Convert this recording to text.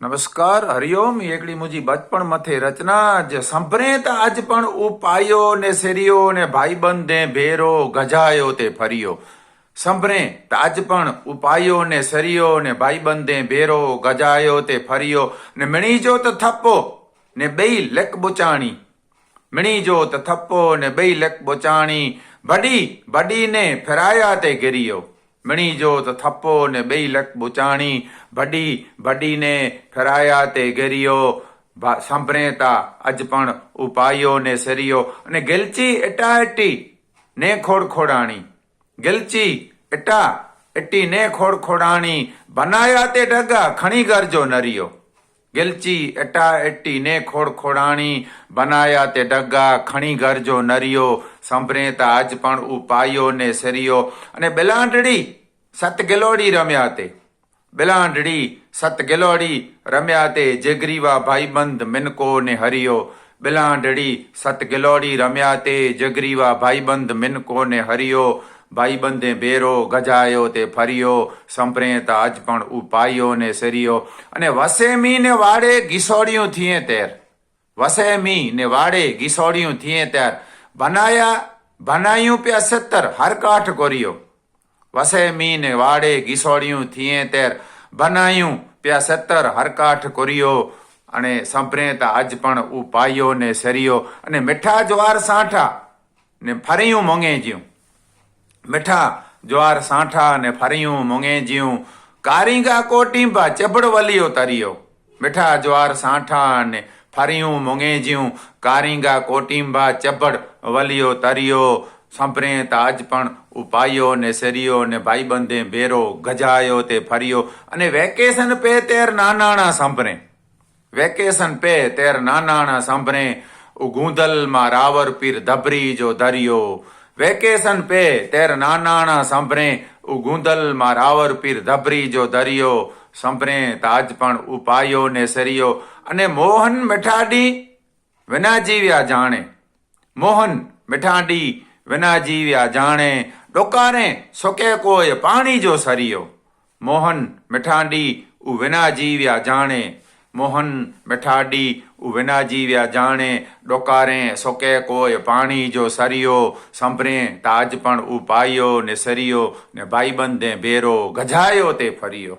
નમસ્કાર, હરિઓમ એકડી મુજી બચપણ મથે રચના જ સંભરે આજ પણ ઉપાયો ને શેરીઓ ને ભાઈબંધ ભેરો ગજાયો તે ફર્યો સંભરે આજ પણ ઉપાયો ને સરિયો ને ભાઈબંધ ભેરો ગજાયો તે ફર્યો ને મણીજો તો થપ્પો ને બેઈ લેક બુચાણી. મણીજો તો થપ્પો ને બેઈ લેક બોચાણી. બડી બડીને ફેરાયા તે ગિરિયો મણીજો તો થપ્પો ને બે લખ બુચાણી, ભડી, ભડીને ખરાયા તે ગેરિયો સાંભળેતા સંભળેતા અજ પણ ઉપાયો ને સરિયો અને ગેલચી એટા એટી ને ખોડ ખોડાણી ગેલચી એટા એટી ને ખોડ ખોડાણી બનાયા તે ડગા ખણી ગરજો નરિયો. ગેલચી એટા એટી ને ખોડ ખોડાણી બનાયા તે ડગા ખણી ગરજો નરિયો. સંભળેતા આજ પણ ઉપાયો ને સરિયો અને બેલાંડડી સત ગેલોડી રમ્યા તે બેલાંડડી સત ગેલોડી રમ્યા તે જગરીવા ભાઈબંધ મિનકો ને હરિયો બેલાંડડી સત ગેલોડી રમ્યા તે જગરીવા ભાઈબંધ મિનકો ને હરિયો ભાઈબંધે બેરો ગજાયો તે ફર્યો સંપ્રેતા આજ પણ ઉપાયો ને સરિયો અને વસેમી ને વાડે ઘીસોડિયું થીએ તેર વસેમી ને વાડે ઘીસોડિયું થીએ ત્યાર બનાયા બનાયું પ્યા સત્તર હરકાઠ કર્યો વસેમી મીન વાડે ઘીસોડિયું થીએ તેર. બનાયું પ્યા સત્તર હરકાઠ કર્યો. અને સંપ્રેત આજ પણ ઉપાયો ને સરિયો. અને મીઠા જ્વાર સાંઠા ને ફર્યું મોંગે જ્યું. મીઠા જ્વાર સાંઠા ને ફર્યું મોંગે જ્યું. કારીગા કોટીંબા ચબડ વલિયો તરિયો. મીઠા જ્વાર સાંઠા ને ફર્યું મોંગે જ્યું. કારીગા કોટીંબા ચબડ વલિયો તરિયો. સંપ્રેત આજ પણ ઉપાયો ને સરિયો ને ભાઈબંધે બેરો ગજાયો તે ફર્યો અને વેકેશન પે તેર નાનાણા સંભરે વેકેશન પે તેર નાનાણા સંભરે ઉગુંદલમાં રાવર પીર ધબરી જો ધર્યો. વેકેશન પે તેર નાનાણા સંભરે ઉગુંદલમાં રાવર પીર ધબરી જો ધર્યો. સંભરે તાજ પણ ઉપાયો ને સરિયો અને મોહન મેઠાડી વિના જીવ્યા જાણે. મોહન મીઠાડી વિના જીવ્યા જાણે ડોકારે સોકે કોઈ પાણી જો સરિયો. મોહન મીઠાડી ઉ વિના જીવ્યા જાણે, મોહન મીઠાડી ઉ વિના જીવ્યા જાણે ડોકારે સોકે કોઈ પાણી જો સરિયો. સંભરે તાજ પણ ઉપાયો ને સરિયો ને ભાઈબંધે ભેરો ગજાયો તે ફર્યો.